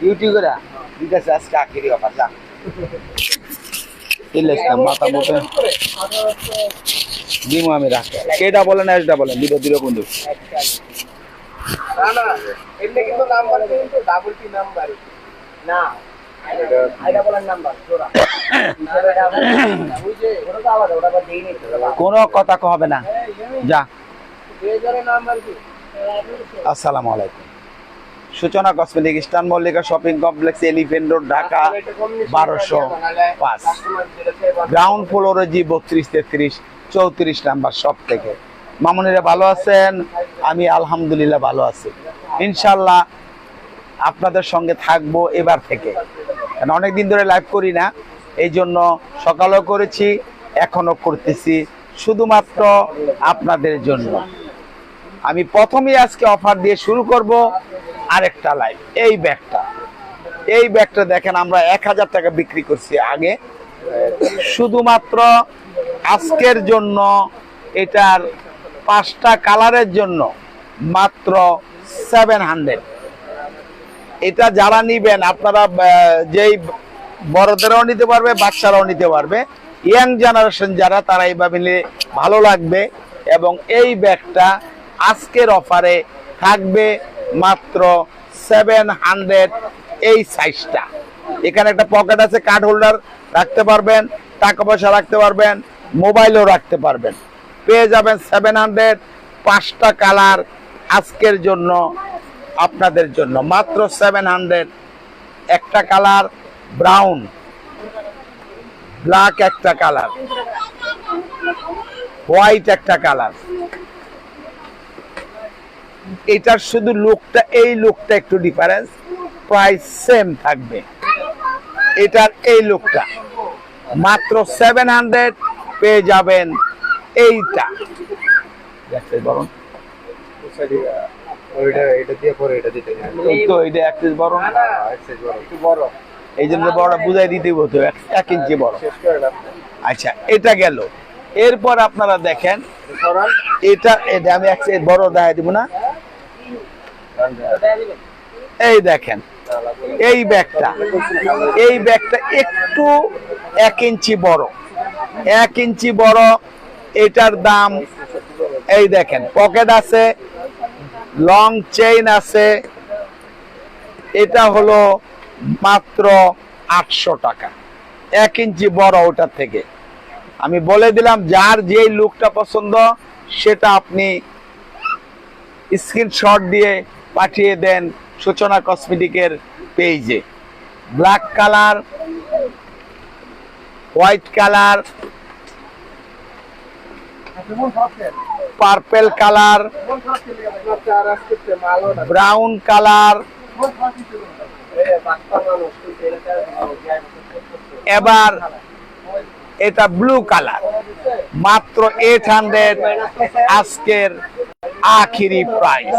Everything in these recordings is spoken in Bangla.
ইউটিউবের ঠিক আছে আজকে আখেরি অফার যা ইলেসটা মাথা মুখে দিমু আমি রাখে কেটা বলেন এসটা বলেন দুটো দুটো বন্ধু না না এমনি কিন্তু নাম্বার কিন্তু ডাবল টি নাম্বার না আইডা বলার নাম্বার জোড়া ওই যে ওটা তো আলাদা ওটা আবার দেই নেই তো ওটা কোনো কথা হবে না যা দুই জনের নাম্বার কি আসসালামু আলাইকুম সূচনা কসমেটিক স্টান Mallika shopping complex elephant road Dhaka বারোশো পাঁচ। গ্রাউন্ড ফ্লোরে জি বত্রিশ, তেত্রিশ, চৌত্রিশ নাম্বার সব থেকে। মামুনিরা ভালো আছেন? আমি আলহামদুলিল্লাহ ভালো আছি। ইনশাল্লাহ আপনাদের সঙ্গে থাকব এবার থেকে। কারণ অনেকদিন ধরে লাইভ করি না, এই জন্য সকালেও করেছি এখনও করতেছি, শুধুমাত্র আপনাদের জন্য। আমি প্রথমেই আজকে অফার দিয়ে শুরু করব আরেকটা লাইভ এই ব্যাগটা। এই ব্যাগটা দেখেন আমরা এক হাজার টাকা বিক্রি করছি আগে। শুধুমাত্র আজকের জন্য, এটার পাঁচটা কালারের জন্য মাত্র সেভেন হান্ড্রেড এটা যারা নিবেন, আপনারা যেই বড়দেরও নিতে পারবে, বাচ্চারাও নিতে পারবে। ইয়াং জেনারেশন যারা, তারা এইভাবে নিলে ভালো লাগবে। এবং এই ব্যাগটা আজকের অফারে থাকবে মাত্র সেভেন হান্ড্রেড এই সাইজটা এখানে একটা পকেট আছে কার্ড হোল্ডার রাখতে পারবেন, টাকা পয়সা রাখতে পারবেন মোবাইলও রাখতে পারবেন। পেয়ে যাবেন সেভেন হান্ড্রেড পাঁচটা কালার আজকের জন্য আপনাদের জন্য। মাত্র সেভেন হান্ড্রেড একটা কালার ব্রাউন ব্ল্যাক একটা কালার হোয়াইট একটা কালার এটার শুধু লোকটা এই লোকটা একটু ডিফারেন্স প্রাইস সেম থাকবে। এটার এই লোকটা মাত্র সেভেন হান্ড্রেড পেয়ে যাবেন এইটা। বরং তো এটা এক বড় বড়। এই জন্য বড় বুঝাই দিতে হতো এক- ইঞ্চি বড়। আচ্ছা এটা গেল। এরপর আপনারা দেখেন এটা এটা আমি এক বড় দেখাই দিব না। এই দেখেন, এই ব্যাগটা এই ব্যাগটা একটু এক ইঞ্চি বড়। এক ইঞ্চি বড়, এটার দাম, এই দেখেন, পকেট আছে, লং চেইন আছে, এটা হলো মাত্র আটশো টাকা। এক ইঞ্চি বড় ওটার থেকে। আমি বলে দিলাম, যার যেই লুকটা পছন্দ, সেটা আপনি স্ক্রিনশট দিয়ে পাঠিয়ে দেন সূচনা কসমেটিকের পেজে। Black colour, white colour, purple colour, brown colour, এবার এটা ব্লু কালার। মাত্র এইট হান্ড্রেড আজকের আখিরি প্রাইস।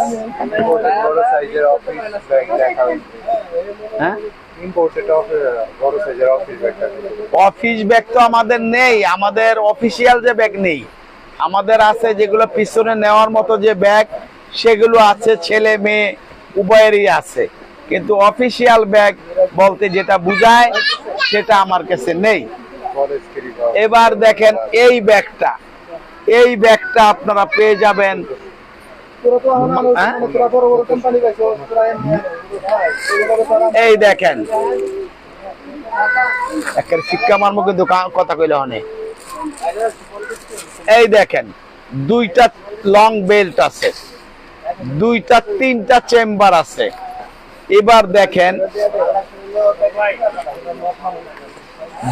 হ্যাঁ? অফিস ব্যাগ তো আমাদের নেই। আমাদের অফিসিয়াল যে ব্যাগ নেই। আমাদের আছে যেগুলো পিছনে নেওয়ার মতো যে ব্যাগ সেগুলো আছে ছেলে মেয়ে উভয়েরই আছে। কিন্তু অফিসিয়াল ব্যাগ বলতে যেটা বোঝায় সেটা আমার কাছে নেই। এবার দেখেন এই ব্যাগটা এই ব্যাগটা আপনারা পেয়ে যাবেন? এই দেখেন। একের শিক্ষা মারমো কিন্তু কা- কথা কইলে অনেক এই দেখেন, দুইটা লং বেল্ট আছে, দুইটা, তিনটা চেম্বার আছে। এবার দেখেন,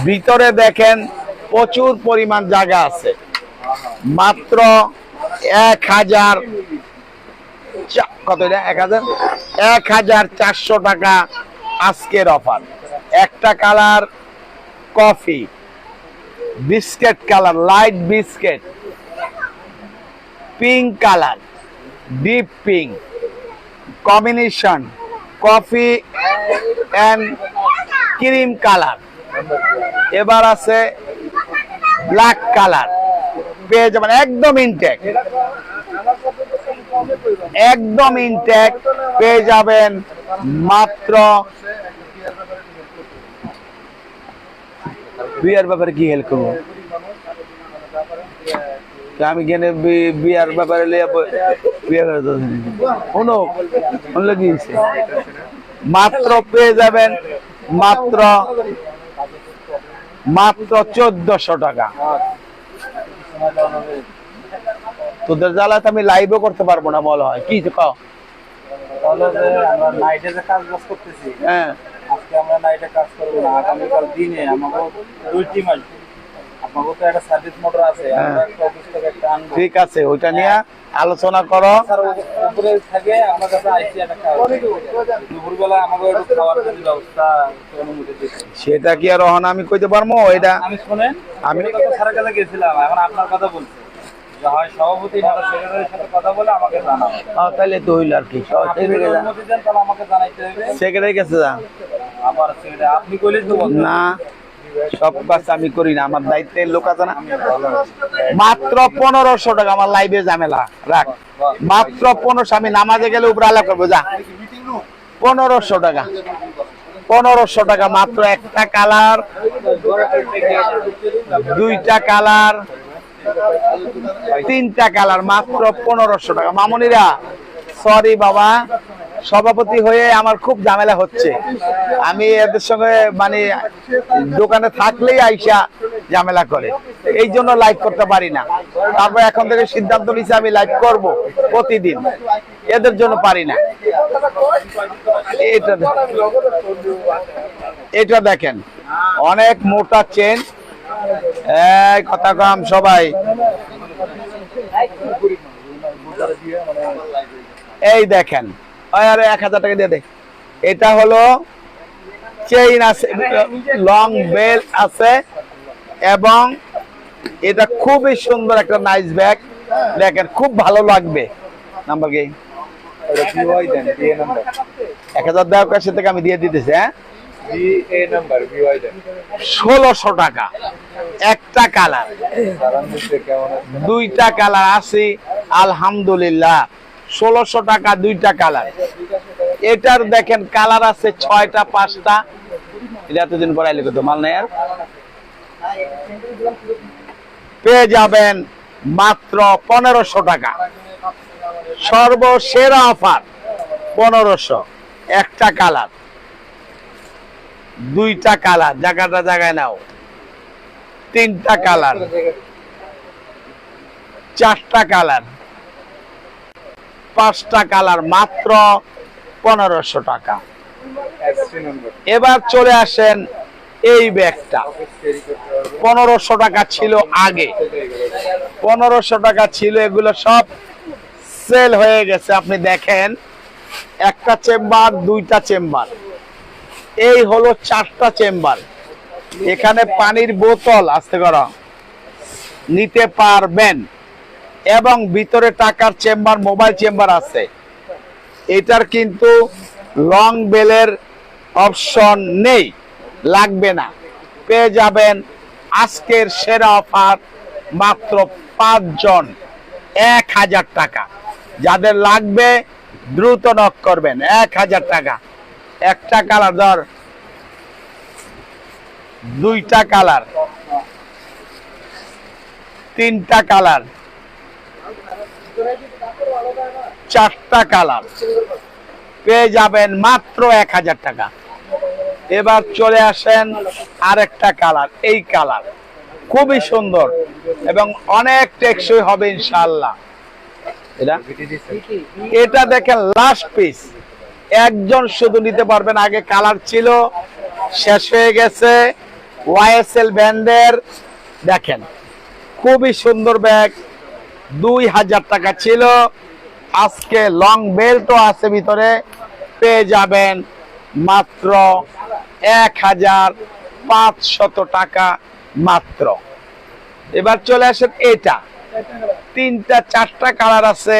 ভিতরে দেখেন প্রচুর পরিমাণ জায়গা আছে। মাত্র এক হাজার কত এটা? এক হাজার? এক হাজার চারশো টাকা আজকের অফার। একটা colour coffee. Biscuit colour, light biscuit. Pink colour, deep pink. Combination coffee and cream colour. এবার আছে ব্ল্যাক কালার। পেয়ে যাবেন একদম ইনটেক একদম ইনটেক পেয়ে যাবেন মাত্র বিয়ার ব্যাপারে কি হেল্প করব? আমি বি- বিয়ার ব্যাপারে বিয়ে করে শুনলে কি মাত্র পেয়ে যাবেন মাত্র মাত্র চোদ্দশো টাকা। তোদের জ্বালাতে আমি লাইভও করতে পারব না বলা হয়। কি কও? তাহলে যে আমরা নাইটে যে কাজ বাজ করতেছি হ্যাঁ। আজকে আমরা নাইটে কাজ করব না আগামীকাল দিনে দুই টিম আসবে। তো আনব। ঠিক আছে ওইটা নিয়ে আলোচনা করো। সেটা কি আর অহন আমি কইতে পারব? এটা আমি শুনেন আমি তো গেছিলাম এখন আপনার কথা বলছি। হয় সভাপতি সেক্রেটারির সাথে কথা বলে আমাকে জানাও তাহলে তো হইল আর কি। অনুমতি দেন তাহলে আমাকে জানাইতে হবে সেক্রেটারি কাছে যা। আবার সেক্রেটারি আপনি কইলেই তো না সব কাজ আমি করি না আমার দায়িত্বের লোক আছে না। মাত্র পনেরোশো টাকা আমার লাইভে ঝামেলা রাখ। মাত্র পনেরোশো আমি নামাজে গেলে উপরে আলাপ করব যা। পনেরোশো টাকা। পনেরোশো টাকা মাত্র একটা কালার দুইটা কালার তিনটা কালার, মাত্র পনেরোশো টাকা। মামনিরা সরি বাবা, সভাপতি হয়ে আমার খুব ঝামেলা হচ্ছে। আমি এদের সঙ্গে মানে দোকানে থাকলেই আইসা ঝামেলা করে। এই জন্য লাইভ করতে পারি না। তারপর এখন থেকে সিদ্ধান্ত নিচ্ছে আমি লাইভ করব প্রতিদিন। এদের জন্য পারি না। এটা এটা দেখেন, অনেক মোটা চেন কথা কম সবাই। এই দেখেন। এক হাজার টাকা দিয়ে দে। এটা হলো চেইন আছে লং বেল আছে, এবং এটা খুবই সুন্দর একটা নাইস ব্যাগ দেখেন, খুব ভালো লাগবে। নাম্বার কি? এক হাজার দেওয়ার কাছে থেকে আমি দিয়ে দিতেছি হ্যাঁ? ষোলোশো টাকা। একটা কালার। দুইটা কালার আছে আলহামদুলিল্লাহ। ষোলোশো টাকা দুইটা কালার। এটার দেখেন কালার আছে ছয়টা পাঁচটা। এটা এতদিন পর আইলে কত মাল নেই আর পেয়ে যাবেন মাত্র পনেরোশো টাকা। সর্বসেরা অফার পনেরোশো। একটা কালার। দুইটা কালার, জায়গাটা জায়গায় নাও। তিনটা কালার। চারটা কালার। পাঁচটা কালার, মাত্র পনেরোশো টাকা। এবার চলে আসেন এই ব্যাগটা। পনেরোশো টাকা ছিল আগে। পনেরোশো টাকা ছিল, এগুলো সব সেল হয়ে গেছে। আপনি দেখেন, একটা চেম্বার দুইটা চেম্বার এই হলো চারটা চেম্বার। এখানে পানির বোতল আসতে করা। নিতে পারবেন। এবং ভিতরে টাকার চেম্বার, মোবাইল চেম্বার আছে। এটার কিন্তু লং বেলের অপশন নেই। লাগবে না। পেয়ে যাবেন আজকের সেরা অফার মাত্র পাঁচজন। এক হাজার টাকা। যাদের লাগবে দ্রুত নক করবেন। এক হাজার টাকা। একটা কালার ধর। দুইটা কালার। তিনটা কালার। চারটা কালার। পেয়ে যাবেন মাত্র এক হাজার টাকা। এবার চলে আসেন আরেকটা কালার, এই কালার। খুবই সুন্দর এবং অনেক টেকসই হবে ইনশাল্লাহ এটা? দেখেন লাস্ট পিস একজন শুধু নিতে পারবেন, আগে কালার ছিল, শেষ হয়ে গেছে ওয়াইএসএল ব্যান্ডের দেখেন, খুবই সুন্দর ব্যাগ, দুই হাজার টাকা ছিল। আজকে লং বেল্টও আছে ভিতরে, পেয়ে যাবেন মাত্র এক হাজার পাঁচশত টাকা মাত্র। এবার চলে আসেন এটা। তিনটা, চারটা কালার আছে।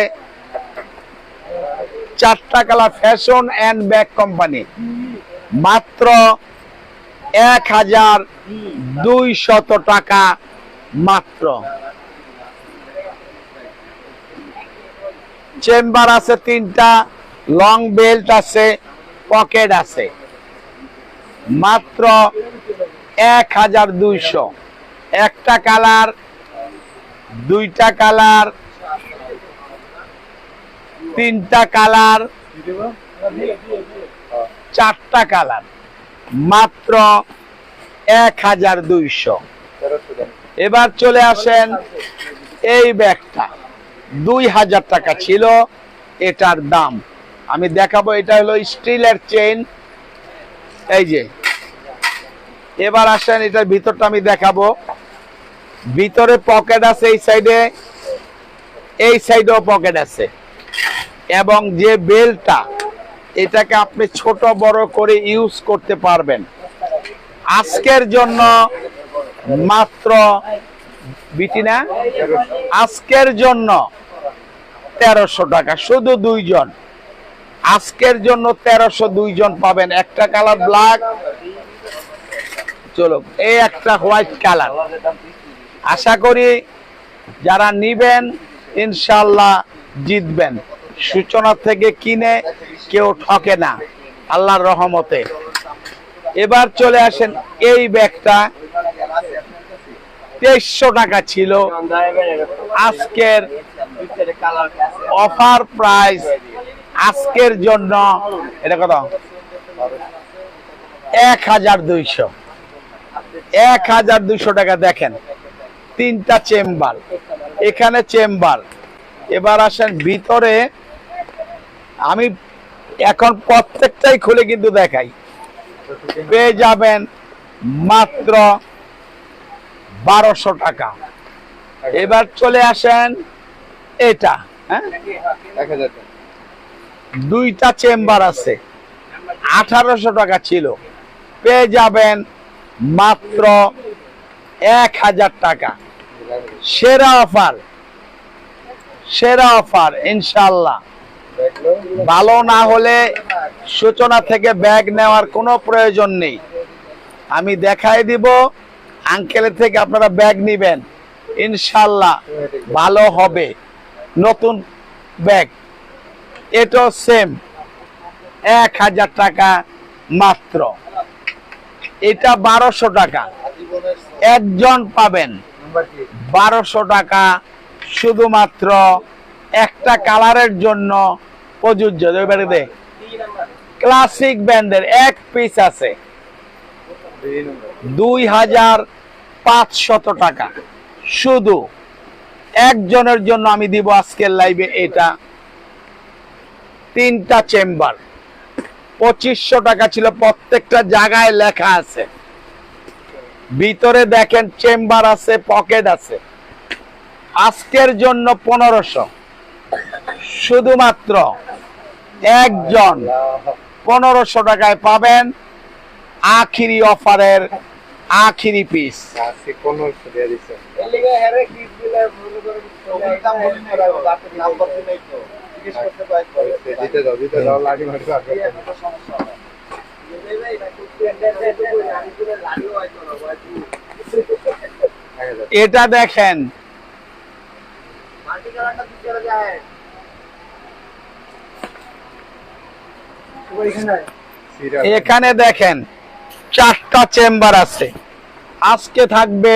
চারটা colour fashion and bag company. মাত্র এক হাজার দুই শত টাকা মাত্র। চেম্বার আছে তিনটা, লং বেল্ট আছে, পকেট আছে। মাত্র এক হাজার দুইশো। একটা কালার, দুইটা কালার তিনটা কালার, চারটা কালার, মাত্র এক হাজার দুইশো। এবার চলে আসেন এই ব্যাগটা। দুই হাজার টাকা ছিল, এটার দাম। আমি দেখাবো, এটা হলো স্টিলের চেইন। এই যে, এবার আসেন, এটার ভিতরটা আমি দেখাবো। ভিতরে পকেট আছে এই সাইডে, এই সাইডেও পকেট আছে। এবং যে বেলটা, এটাকে আপনি ছোট বড় করে ইউজ করতে পারবেন। আজকের জন্য মাত্র, বিটি না? আজকের জন্য তেরোশো টাকা, শুধু দুইজন। আজকের জন্য তেরোশো দুইজন পাবেন। একটা কালার ব্ল্যাক চলো, এই একটা হোয়াইট কালার। আশা করি যারা নিবেন ইনশাল্লাহ জিতবেন। সূচনা থেকে কিনে কেউ ঠকে না, আল্লাহর রহমতে। এবার চলে আসেন এই ব্যাগটা। তেইশশো টাকা ছিল। আজকের অফার প্রাইস আজকের জন্য, এটা কত? এক হাজার দুইশো। এক হাজার দুইশো টাকা, দেখেন, তিনটা চেম্বার। এখানে চেম্বার। এবার আসেন ভিতরে আমি এখন প্রত্যেকটাই খুলে কিন্তু দেখাই। পেয়ে যাবেন মাত্র বারোশো টাকা। এবার চলে আসেন এটা হ্যাঁ? দুইটা চেম্বার আছে। আঠারোশো টাকা ছিল। পেয়ে যাবেন মাত্র এক হাজার টাকা। সেরা অফার সেরা অফার ইনশাল্লাহ ভালো না হলে সূচনা থেকে ব্যাগ নেওয়ার কোনো প্রয়োজন নেই। আমি দেখাই দিব আঙ্কেলের থেকে আপনারা ব্যাগ নিবেন। ইনশাল্লাহ ভালো হবে। নতুন ব্যাগ। এটাও সেম এক হাজার টাকা মাত্র। এটা বারোশো টাকা। একজন পাবেন। বারোশো টাকা শুধুমাত্র একটা কালারের জন্য প্রযোজ্য ক্লাসিক ব্যান্ডের এক পিস আছে। দুই হাজার পাঁচশত টাকা। শুধু একজনের জন্য আমি দিব আজকের লাইভে এটা। তিনটা চেম্বার পঁচিশশো টাকা ছিল, প্রত্যেকটা জায়গায় লেখা আছে। ভিতরে দেখেন চেম্বার আছে পকেট আছে। আজকের জন্য পনেরোশো। শুধুমাত্র একজন পনেরোশো টাকায় পাবেন আখিরি অফারের আখিরি পিস এটা লিগে হেরে কি দিলে মনে করেন নাম্বার দিলেই তো জিজ্ঞেস করতে পারি এটা দেখেন এখানে। দেখেন চারটা চেম্বার আছে। আজকে থাকবে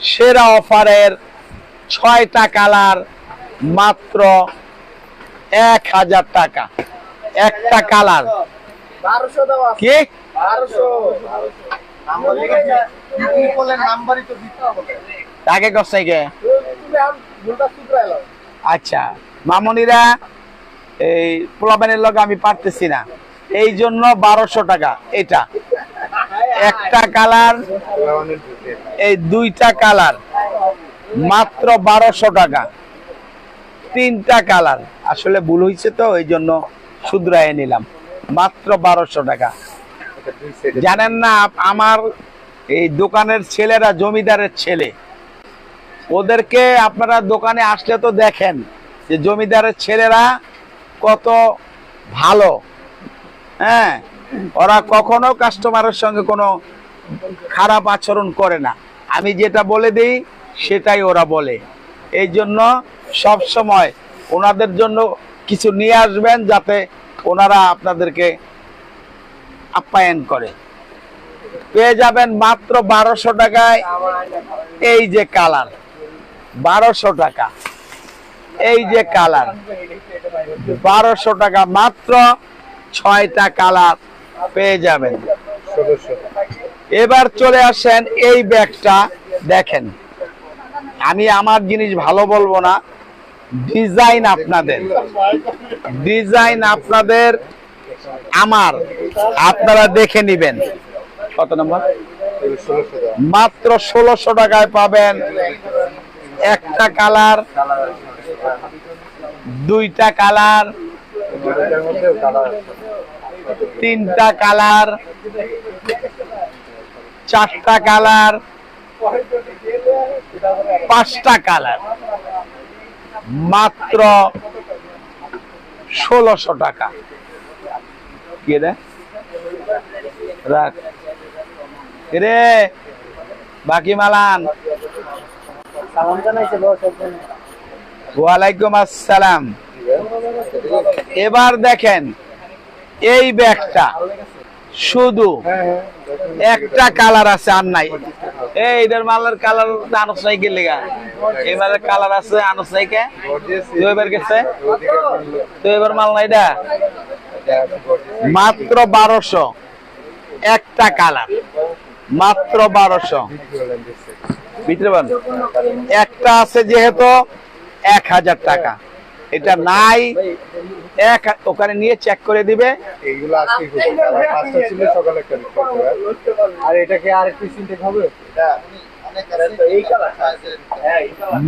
সেরা অফারের ছয়টা কালার মাত্র এক হাজার টাকা। একটা কালার। কি? বারোশো। নাম্বারই তো দিতে হবে। তাকে কষ্ট আচ্ছা মামনিরা এই পোলাপানের লগে আমি পারতেছি না। এই জন্য বারোশো টাকা, এটা। একটা কালার, এই দুইটা কালার, মাত্র বারোশো টাকা। তিনটা কালার, আসলে ভুল হয়েছে তো, এই জন্য শুধরাই নিলাম। মাত্র বারোশো টাকা। জানেন না, আমার এই দোকানের ছেলেরা, জমিদারের ছেলে। ওদেরকে আপনারা দোকানে আসলে তো দেখেন যে জমিদারের ছেলেরা কত ভালো। হ্যাঁ ওরা কখনো কাস্টমারের সঙ্গে কোনো খারাপ আচরণ করে না। আমি যেটা বলে দিই, সেটাই ওরা বলে। এই জন্য সব সময় ওনাদের জন্য কিছু নিয়ে আসবেন যাতে ওনারা আপনাদেরকে আপ্যায়ন করে। পেয়ে যাবেন মাত্র বারোশো টাকায় এই যে কালার। বারোশো টাকা। এই যে কালার, বারোশো টাকা মাত্র ছয়টা কালার পেয়ে যাবেন। এবার চলে আসেন এই ব্যাগটা, দেখেন। আমি আমার জিনিস ভালো বলব না, ডিজাইন আপনাদের। ডিজাইন আপনাদের আমার, আপনারা দেখে নিবেন। কত নম্বর? মাত্র ষোলোশো টাকায় পাবেন একটা কালার, দুইটা কালার, তিনটা কালার, চারটা কালার, পাঁচটা কালার। মাত্র ষোলোশো টাকা। কি রাখ। রে? বাকি মালান। ওয়ালাইকুম আসসালাম। এবার দেখেন, এই ব্যাগটা শুধু একটা কালার আছে আর নাই। এই এদের মালের কালার আনস নাই কে লেগা এই মালের কালার আছে আনস নাই কে? তুই এবার গেছে? তুই এবার মাল নাই দা? মাত্র বারোশো। একটা কালার। মাত্র বারোশো। ভিতরে বান। একটা আছে যেহেতু এক হাজার টাকা। এটা নাই। এক ওখানে নিয়ে চেক করে দিবে।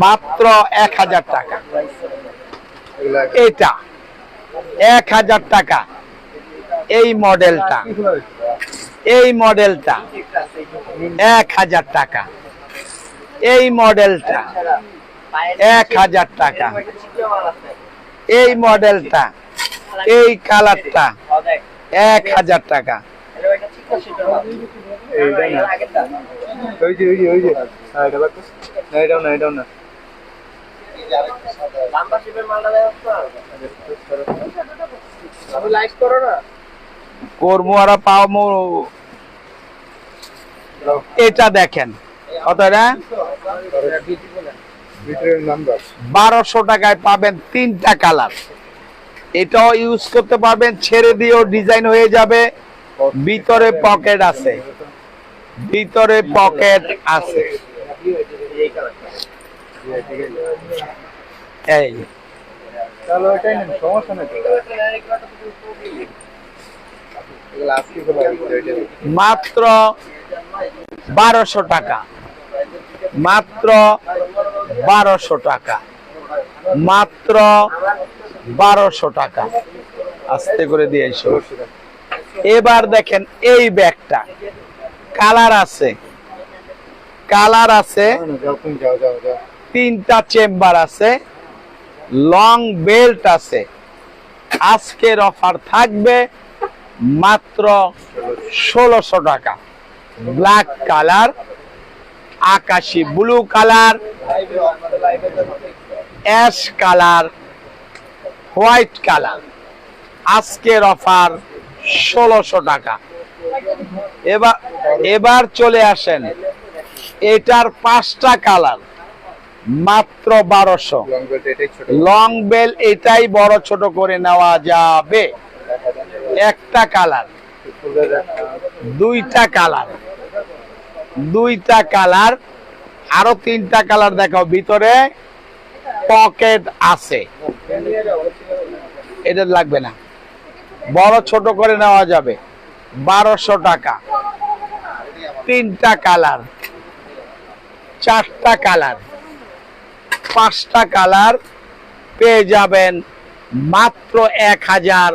মাত্র এক হাজার টাকা। এটা এক হাজার টাকা। এই মডেলটা। এই মডেলটা। এক হাজার টাকা। এই মডেলটা। এক হাজার টাকা। এই মডেলটা এই কালারটা এক হাজার টাকা। এটা দেখেন। কত এটা? ভিতরের বারোশো টাকায় পাবেন তিনটা কালার। এটাও ইউজ করতে পারবেন ছেড়ে দিয়েও ডিজাইন হয়ে যাবে। ভিতরে পকেট আছে। ভিতরে পকেট আছে। এই। মাত্র বারোশো টাকা। মাত্র বারোশো টাকা। মাত্র বারোশো টাকা। আস্তে করে দিয়ে এসো। এবার দেখেন এই ব্যাগটা। কালার আছে। কালার আছে। তিনটা চেম্বার আছে। লং বেল্ট আছে। আজকের অফার থাকবে মাত্র ষোলোশো টাকা। Black colour. আকাশি blue colour ash colour white colour আজকের অফার ষোলোশো টাকা। এবার এবার চলে আসেন। এটার পাঁচটা কালার মাত্র বারোশো। লং বেল এটাই বড় ছোট করে নেওয়া যাবে। একটা কালার দুইটা কালার দুইটা কালার, আরও তিনটা কালার দেখাও, ভিতরে পকেট আছে। এটা লাগবে না। বড় ছোট করে নেওয়া যাবে। বারোশো টাকা। তিনটা কালার। চারটা কালার। পাঁচটা কালার পেয়ে যাবেন মাত্র এক হাজার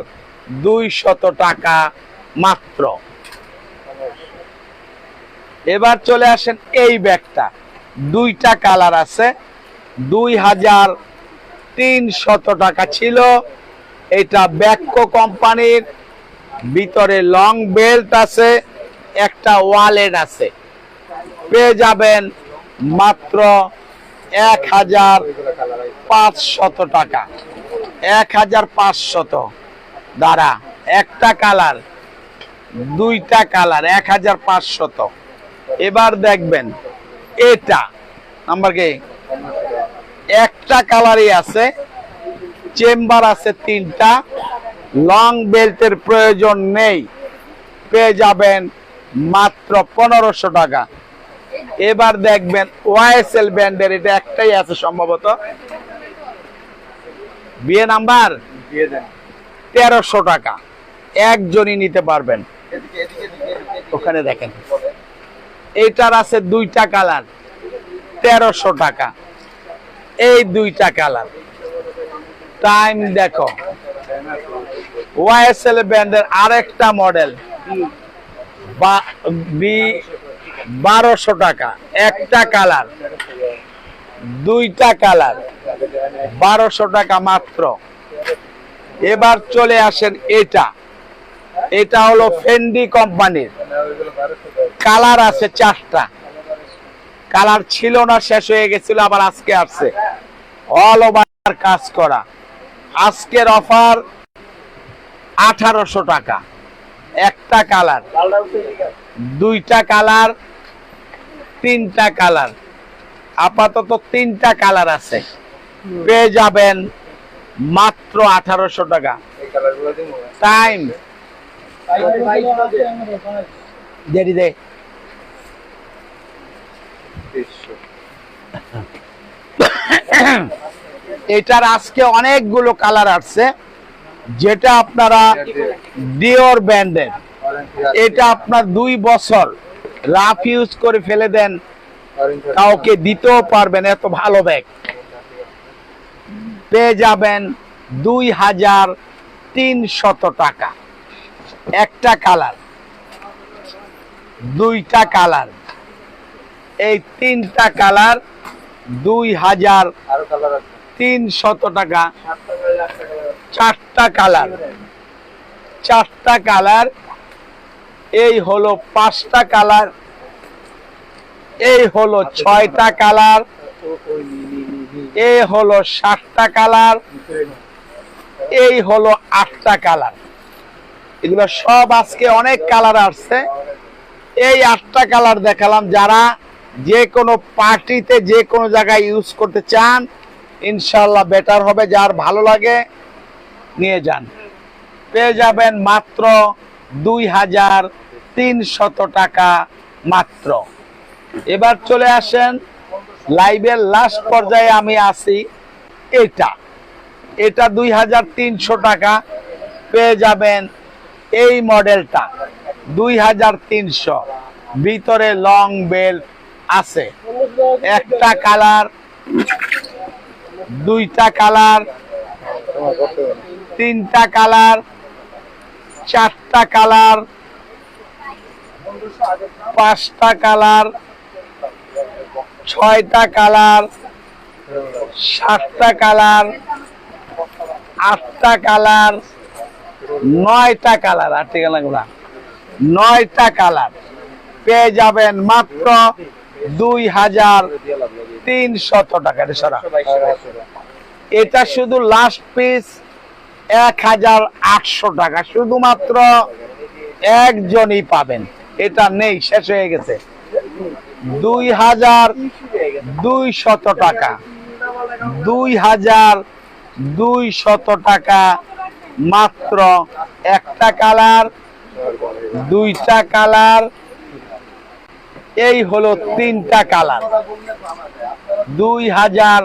দুইশত টাকা মাত্র। এবার চলে আসেন এই ব্যাগটা। দুইটা কালার আছে। দুই হাজার তিনশত টাকা ছিল। এটা ব্যাকো কোম্পানির। ভিতরে লং বেল্ট আছে। একটা ওয়ালেট আছে। পেয়ে যাবেন মাত্র এক হাজার পাঁচশত টাকা। এক হাজার পাঁচশত। দ্বারা একটা কালার। দুইটা কালার, এক হাজার পাঁচশত। এবার দেখবেন এটা নাম্বার কি? একটা কালারই আছে চেম্বার আছে তিনটা লং বেল্টের প্রয়োজন নেই পেয়ে যাবেন মাত্র পনেরোশো টাকা। এবার দেখবেন ওয়াইএসএল ব্যান্ডের এটা একটাই আছে সম্ভবত। বিয়ে নাম্বার? তেরোশো টাকা। একজনই নিতে পারবেন। ওখানে দেখেন। এইটার আছে দুইটা কালার, তেরোশো টাকা। এই দুইটা কালার। টাইম দেখো। ওয়াইএসএল ব্র্যান্ডের আরেকটা মডেল। বারোশো টাকা। একটা কালার। দুইটা কালার। বারোশো টাকা মাত্র। এবার চলে আসেন এটা। এটা হলো ফেন্ডি কোম্পানির। কালার আছে চারটা। কালার ছিল না শেষ হয়ে গেছিল আবার আজকে আসছে। অল ওভার কাজ করা। আজকের অফার আঠারোশো টাকা। একটা কালার। দুইটা কালার তিনটা কালার। আপাতত তিনটা কালার আছে। পেয়ে যাবেন মাত্র আঠারোশো টাকা। টাইম দেরি দে। এটার আজকে অনেকগুলো কালার আসছে, যেটা আপনারা ডিওর ব্যান্ডের এটা আপনার দুই বছর রাফ ইউজ করে ফেলে দেন, কাউকে দিতেও পারবেন, এত ভালো ব্যাগ পেয়ে যাবেন দুই হাজার তিনশত টাকা। একটা কালার, দুইটা কালার। এই তিনটা কালার দুই হাজার তিনশত টাকা। চারটা কালার চারটা কালার এই হলো পাঁচটা কালার। এই হলো ছয়টা কালার। এই হলো সাতটা কালার। এই হলো আটটা কালার। এগুলো সব আজকে অনেক কালার আসছে। এই আটটা কালার দেখালাম যারা যে কোনো পার্টিতে যে কোনো জায়গায় ইউজ করতে চান ইনশাল্লাহ বেটার হবে, যার ভালো লাগে নিয়ে যান। পেয়ে যাবেন মাত্র দুই হাজার তিনশত টাকা মাত্র। এবার চলে আসেন লাইভের লাস্ট পর্যায়ে আমি আসি এটা। এটা দুই হাজার তিনশো টাকা, পেয়ে যাবেন এই মডেলটা দুই হাজার তিনশো ভিতরে লং বেল্ট আছে। একটা কালার, দুইটা কালার, তিনটা কালার, চারটা কালার, পাঁচটা কালার, ছয়টা কালার, সাতটা কালার, আটটা কালার, নয়টা কালার আটটা নয়টা কালার। পেয়ে যাবেন মাত্র দুই হাজার তিনশত টাকা এটা সরা। এটা শুধু লাস্ট পিস এক হাজার আটশো টাকা, শুধুমাত্র একজনই পাবেন। এটা নেই, শেষ হয়ে গেছে। দুই হাজার দুই শত টাকা। দুই হাজার দুই শত টাকা মাত্র একটা কালার, দুইটা কালার এই হলো তিনটা কালার। দুই হাজার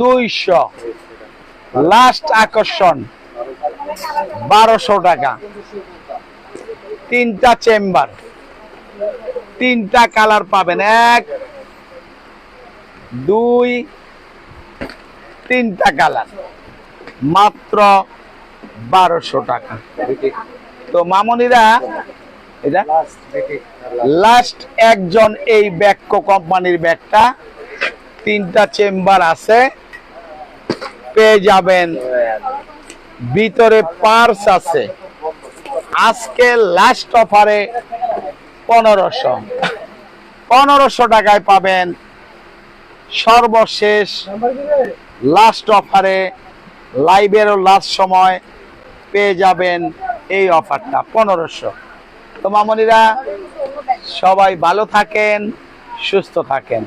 দুইশো। লাস্ট আকর্ষণ, বারোশো টাকা। তিনটা চেম্বার, তিনটা কালার পাবেন। এক, দুই, তিনটা কালার। মাত্র বারোশো টাকা। তো মামনিরা এটা? লাস্ট একজন এই ব্যাককো কোম্পানির ব্যাগটা। তিনটা চেম্বার আছে। পেয়ে যাবেন। ভিতরে পার্স আছে। আজকে লাস্ট অফারে পনেরোশো। পনেরোশো টাকায় পাবেন সর্বশেষ লাস্ট অফারে লাইভেরও লাস্ট সময় পেয়ে যাবেন এই অফারটা পনেরোশো। তো মামনিরা, সবাই ভালো থাকেন, সুস্থ থাকেন।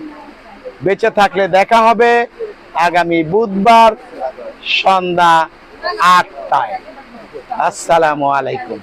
বেঁচে থাকলে দেখা হবে আগামী বুধবার সন্ধ্যা আটটায়। আসসালামু আলাইকুম।